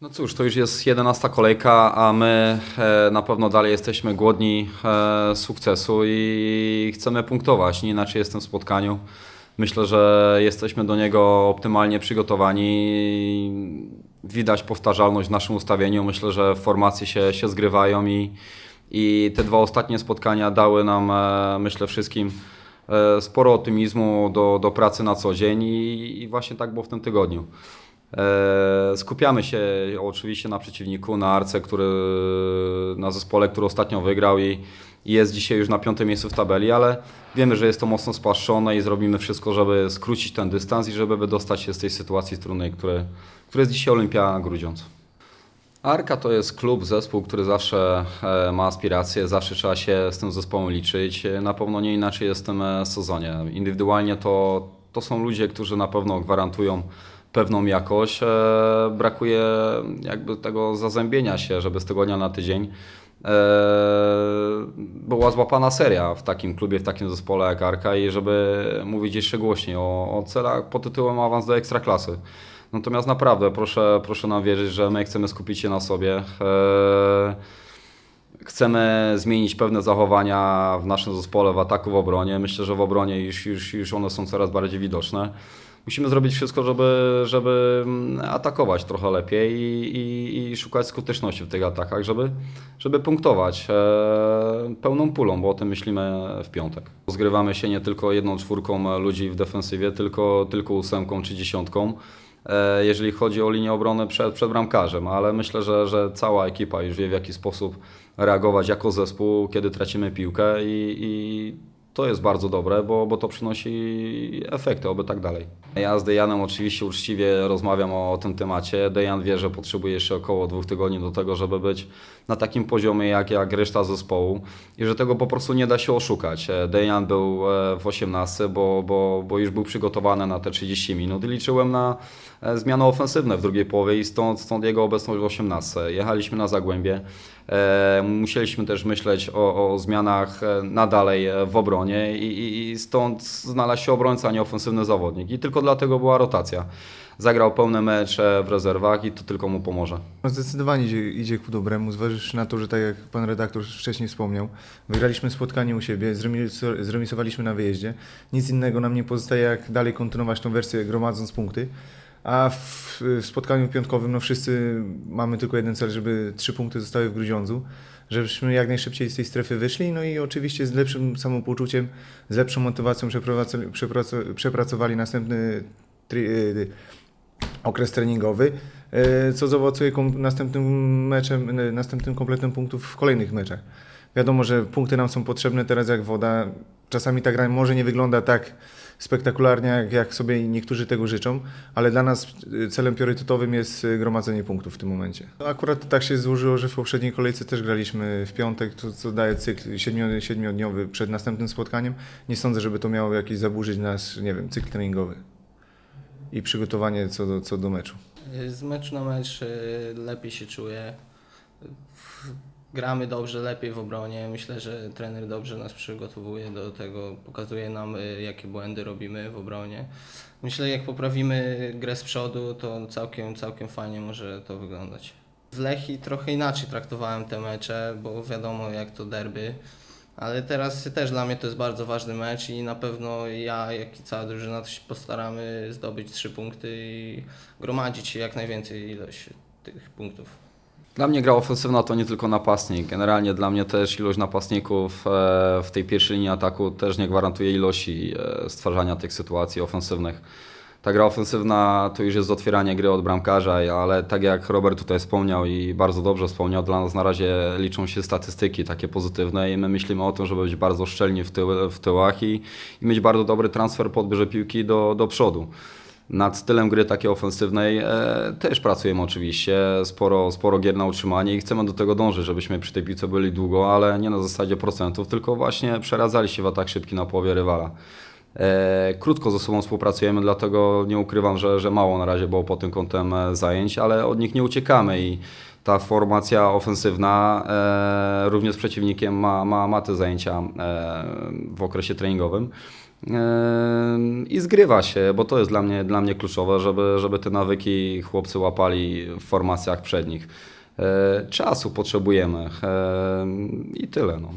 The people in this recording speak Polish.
No cóż, to już jest 11 kolejka, a my e, na pewno dalej jesteśmy głodni e, sukcesu i chcemy punktować. Nie inaczej jest w tym spotkaniu. Myślę, że jesteśmy do niego optymalnie przygotowani. Widać powtarzalność w naszym ustawieniu. Myślę, że formacje się, się zgrywają i, i te dwa ostatnie spotkania dały nam, e, myślę, wszystkim sporo optymizmu do, do pracy na co dzień i, i właśnie tak było w tym tygodniu. E, Skupiamy się oczywiście na przeciwniku, na Arce, który, na zespole, który ostatnio wygrał i, jest dzisiaj już na piątym miejscu w tabeli, ale wiemy, że jest to mocno spłaszczone i zrobimy wszystko, żeby skrócić ten dystans i żeby wydostać się z tej sytuacji trudnej, który, który jest dzisiaj Olimpia Grudziądz. Arka to jest klub, zespół, który zawsze e, ma aspiracje, zawsze trzeba się z tym zespołem liczyć. Na pewno nie inaczej jest w tym sezonie. Indywidualnie to, to są ludzie, którzy na pewno gwarantują pewną jakość. E, Brakuje jakby tego zazębienia się, żeby z tygodnia na tydzień e, była złapana seria w takim klubie, w takim zespole jak Arka i żeby mówić jeszcze głośniej o, o celach pod tytułem awans do ekstraklasy. Natomiast naprawdę proszę, proszę nam wierzyć, że my chcemy skupić się na sobie. Chcemy zmienić pewne zachowania w naszym zespole, w ataku, w obronie. Myślę, że w obronie już, już, już one są coraz bardziej widoczne. Musimy zrobić wszystko, żeby, żeby mm, atakować trochę lepiej i, i, i szukać skuteczności w tych atakach, żeby, żeby punktować e, pełną pulą, bo o tym myślimy w piątek. Zgrywamy się nie tylko jedną czwórką ludzi w defensywie, tylko, tylko ósemką czy dziesiątką jeżeli chodzi o linię obrony przed, przed bramkarzem, ale myślę, że, że cała ekipa już wie w jaki sposób reagować jako zespół, kiedy tracimy piłkę i, i to jest bardzo dobre, bo, bo to przynosi efekty, oby tak dalej. Ja z Dejanem oczywiście uczciwie rozmawiam o tym temacie. Dejan wie, że potrzebuje jeszcze około dwóch tygodni do tego, żeby być na takim poziomie jak, jak reszta zespołu i że tego po prostu nie da się oszukać. E, Dejan był e, w 18, bo, bo, bo już był przygotowany na te 30 minut i liczyłem na e, zmiany ofensywne w drugiej połowie i stąd, stąd jego obecność w 18. Jechaliśmy na Zagłębie. Musieliśmy też myśleć o, o zmianach na dalej w obronie i, i, i stąd znalazł się obrońca, a nie ofensywny zawodnik. I tylko dlatego była rotacja. Zagrał pełne mecze w rezerwach i to tylko mu pomoże. No Zdecydowanie idzie, idzie ku dobremu, zważywszy na to, że tak jak pan redaktor wcześniej wspomniał, wygraliśmy spotkanie u siebie, zremis- zremisowaliśmy na wyjeździe. Nic innego nam nie pozostaje, jak dalej kontynuować tą wersję, gromadząc punkty. A w, spotkaniu piątkowym no wszyscy mamy tylko jeden cel, żeby trzy punkty zostały w Grudziądzu, żebyśmy jak najszybciej z tej strefy wyszli, no i oczywiście z lepszym samopoczuciem, z lepszą motywacją przepracow- przepracow- przepracowali następny tri- y, okres treningowy, e, co zaowocuje następnym meczem, następnym kompletem punktów w kolejnych meczach. Wiadomo, że punkty nam są potrzebne teraz jak woda. Czasami ta gra może nie wygląda tak spektakularnie, jak, jak sobie niektórzy tego życzą, ale dla nas e, celem priorytetowym jest e, gromadzenie punktów w tym momencie. Akurat tak się złożyło, że w poprzedniej kolejce też graliśmy w piątek, co daje cykl siedmio- siedmiodniowy przed następnym spotkaniem. Nie sądzę, żeby to miało jakiś zaburzyć nasz, nie wiem, cykl treningowy i przygotowanie co do, co do meczu. Z meczu na mecz y, lepiej się czuję. Gramy dobrze, lepiej w obronie. Myślę, że trener dobrze nas przygotowuje do tego, pokazuje nam, y, jakie błędy robimy w obronie. Myślę, jak poprawimy grę z przodu, to całkiem, całkiem fajnie może to wyglądać. W Lechi trochę inaczej traktowałem te mecze, bo wiadomo, jak to derby. Ale teraz też dla mnie to jest bardzo ważny mecz i na pewno ja, jak i cała drużyna to się postaramy zdobyć trzy punkty i gromadzić jak najwięcej ilość tych punktów. Dla mnie gra ofensywna to nie tylko napastnik. Generalnie dla mnie też ilość napastników e, w tej pierwszej linii ataku też nie gwarantuje ilości e, stwarzania tych sytuacji ofensywnych. Ta gra ofensywna to już jest otwieranie gry od bramkarza, ale tak jak Robert tutaj wspomniał i bardzo dobrze wspomniał, dla nas na razie liczą się statystyki takie pozytywne i my myślimy o tym, żeby być bardzo szczelni w, tył, w tyłach i, i mieć bardzo dobry transfer po odbierze piłki do, do przodu. Nad stylem gry takiej ofensywnej e, też pracujemy oczywiście, sporo, sporo gier na utrzymanie i chcemy do tego dążyć, żebyśmy przy tej piłce byli długo, ale nie na zasadzie procentów, tylko właśnie przeradzali się w atak szybki na połowie rywala. E, krótko ze sobą współpracujemy, dlatego nie ukrywam, że, że mało na razie było pod tym kątem e, zajęć, ale od nich nie uciekamy i ta formacja ofensywna e, również z przeciwnikiem ma, ma, ma te zajęcia e, w okresie treningowym. I zgrywa się, bo to jest dla mnie, dla mnie kluczowe, żeby, żeby te nawyki chłopcy łapali w formacjach przednich. E, Czasu potrzebujemy i tyle. No.